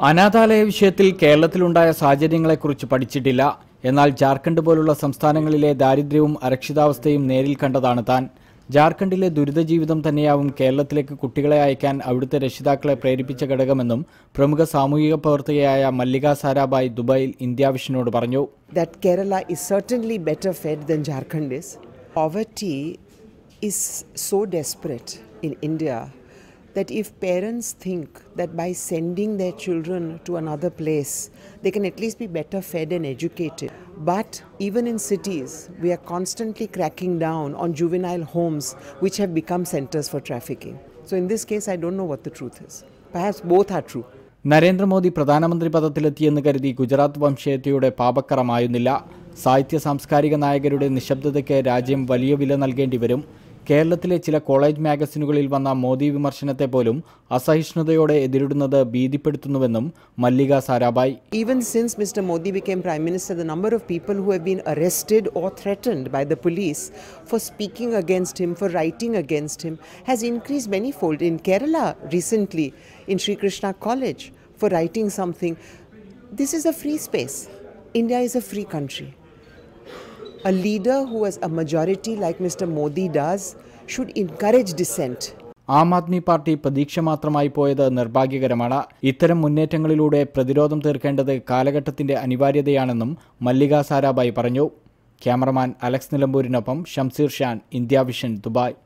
അനാഥാലയ വിഷയത്തിൽ കേരളത്തിലുണ്ടായ സാഹചര്യങ്ങളെക്കുറിച്ച് പഠിച്ചിട്ടില്ല. എന്നാൽ ജാർഖണ്ഡ് പോലുള്ള സംസ്ഥാനങ്ങളിലെ ദാരിദ്ര്യവും അരക്ഷിതാവസ്ഥയും നേരിൽ കണ്ടതാണ് താൻ. ജാർഖണ്ഡിലെ ദുരിത ജീവിതം തന്നെയാവും കേരളത്തിലേക്ക് കുട്ടികളെ അയക്കാൻ അവിടുത്തെ രക്ഷിതാക്കളെ പ്രേരിപ്പിച്ച ഘടകമെന്നും പ്രമുഖ സാമൂഹിക പ്രവർത്തകയായ മല്ലിക സാരാഭായ് ദുബായിൽ ഇന്ത്യ വിഷനോട് പറഞ്ഞു. India that if parents think that by sending their children to another place, they can at least be better fed and educated. But even in cities, we are constantly cracking down on juvenile homes which have become centers for trafficking. So, in this case, I don't know what the truth is. Perhaps both are true. Narendra Modi പ്രധാനമന്ത്രി പദത്തിലെത്തിയെന്ന് കരുതി ഗുജറാത്ത് വംശീയതയുടെ പാപക്കറമായുന്നില്ല സാഹിത്യ സാംസ്കാരിക നായകരുടെ നിശബ്ദതയ്ക്ക് രാജ്യം വലിയ വില നൽകേണ്ടി വരും കേരളത്തിലെ ചില കോളേജ് മാഗസിനുകളിൽ വന്ന മോദി വിമർശനത്തെ പോലും അസഹിഷ്ണുതയോടെ എതിരിടുന്നത് ഭീതിപ്പെടുത്തുന്നുവെന്നും Mallika Sarabhai even since Mr Modi became prime minister the number of people who have been arrested or threatened by the police for speaking against him for writing against him has increase many fold in Kerala recently in Sreekrishna college for writing something this is a free space India is a free country A leader who has a majority like Mr. Modi does should encourage dissent. Aam Aadmi Party പ്രതീക്ഷ മാത്രമായി പോയത് നിർഭാഗ്യകരമാണ് ഇത്തരം മുന്നേറ്റങ്ങളിലൂടെ പ്രതിരോധം തീർക്കേണ്ടത് കാലഘട്ടത്തിന്റെ അനിവാര്യതയാണെന്നും മല്ലിക സാരാബായി പറഞ്ഞു cameraman Alex നിലമ്പൂരിനൊപ്പം Shamseer Shan India Vision Dubai